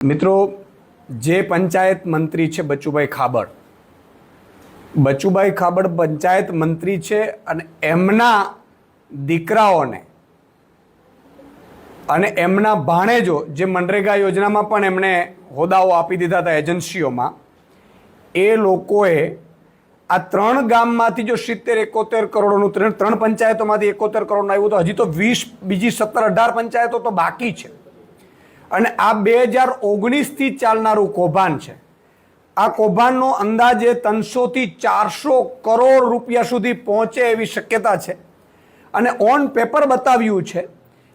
મિત્રો, જે પંચાયત મંત્રી છે બચુભાઈ ખાબડ. બચુભાઈ ખાબડ પંચાયત મંત્રી છે અને એમના દીકરાઓને અને એમના ભાણેજો જે મનરેગા યોજનામાં પણ એમણે હોદ્દાઓ આપી દીધા હતા એજન્સીઓમાં, એ લોકોએ આ ત્રણ ગામમાંથી જો સિત્તેર, એકોતેર કરોડનું ત્રણ ત્રણ પંચાયતોમાંથી એકોતેર કરોડનું આવ્યું તો હજી તો વીસ, બીજી સત્તર, અઢાર પંચાયતો તો બાકી છે. અને આ બે હજાર ઓગણીસથી ચાલનારું કૌભાંડ છે. આ કૌભાંડનો અંદાજે ત્રણસોથી ચારસો કરોડ રૂપિયા સુધી પહોંચે એવી શક્યતા છે. અને ઓન પેપર બતાવ્યું છે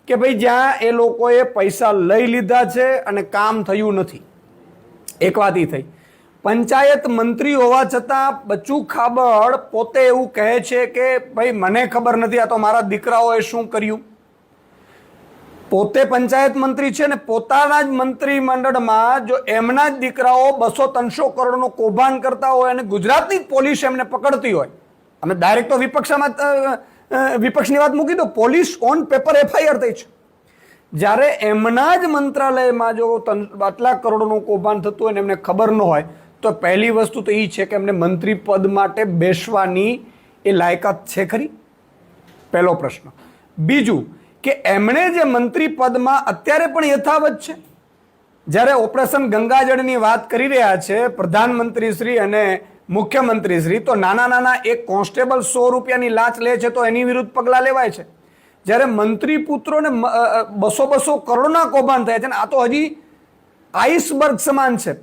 કે ભાઈ જ્યાં એ લોકોએ પૈસા લઈ લીધા છે અને કામ થયું નથી. એક વાત થઈ. પંચાયત મંત્રી હોવા છતાં બચુ ખાબડ પોતે એવું કહે છે કે, ભાઈ, મને ખબર નથી, આ તો મારા દીકરાઓએ શું કર્યું? પોતે પંચાયત મંત્રી છે ને પોતાના જ મંત્રીમંડળમાં જો એમના જ દીકરાઓ બસો ત્રણસો કરોડનું કૌભાંડ કરતા હોય અને ગુજરાતની પોલીસ એમને પકડતી હોય. અમે ડાયરેક્ટ તો વિપક્ષમાં વિપક્ષની વાત મૂકી દો, પોલીસ ઓન પેપર એફઆઈઆર થઈ છે. જ્યારે એમના જ મંત્રાલયમાં જો આટલા કરોડનું કૌભાંડ થતું હોય ને એમને ખબર ન હોય, તો પહેલી વસ્તુ તો એ છે કે એમને મંત્રી પદ માટે બેસવાની એ લાયકાત છે ખરી? પહેલો પ્રશ્ન. બીજું કે એમણે જે મંત્રી પદમાં અત્યારે પણ યથાવત છે? જ્યારે ઓપરેશન ગંગાજળની વાત કરી રહ્યા છે પ્રધાનમંત્રી શ્રી અને મુખ્યમંત્રી શ્રી તો નાના નાના એક કોન્સ્ટેબલ સો રૂપિયાની લાંચ લે છે તો એની વિરુદ્ધ પગલાં લેવાય છે. જ્યારે મંત્રી પુત્રોને બસો બસો કરોડના કૌભાંડ થયા છે ને, આ તો હજી આઈસબર્ગ સમાન છે.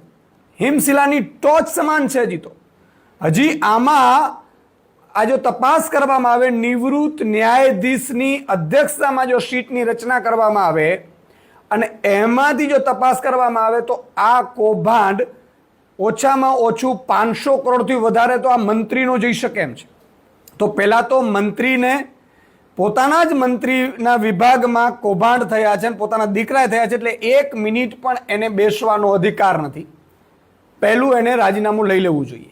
હિમશિલાની ટોચ સમાન છે હજી તો. હજી આમાં આ જો તપાસ કરવામાં આવે, નિવૃત્ત ન્યાયાધીશની અધ્યક્ષતામાં જો સીટની રચના કરવામાં આવે અને એમાંથી જો તપાસ કરવામાં આવે તો આ કૌભાંડ ઓછામાં ઓછું પાંચસો કરોડથી વધારે તો આ મંત્રીનો જઈ શકે એમ છે. તો પહેલાં તો મંત્રીને પોતાના જ મંત્રીના વિભાગમાં કૌભાંડ થયા છે અને પોતાના દીકરા થયા છે એટલે એક મિનિટ પણ એને બેસવાનો અધિકાર નથી. પહેલું એને રાજીનામું લઈ લેવું જોઈએ.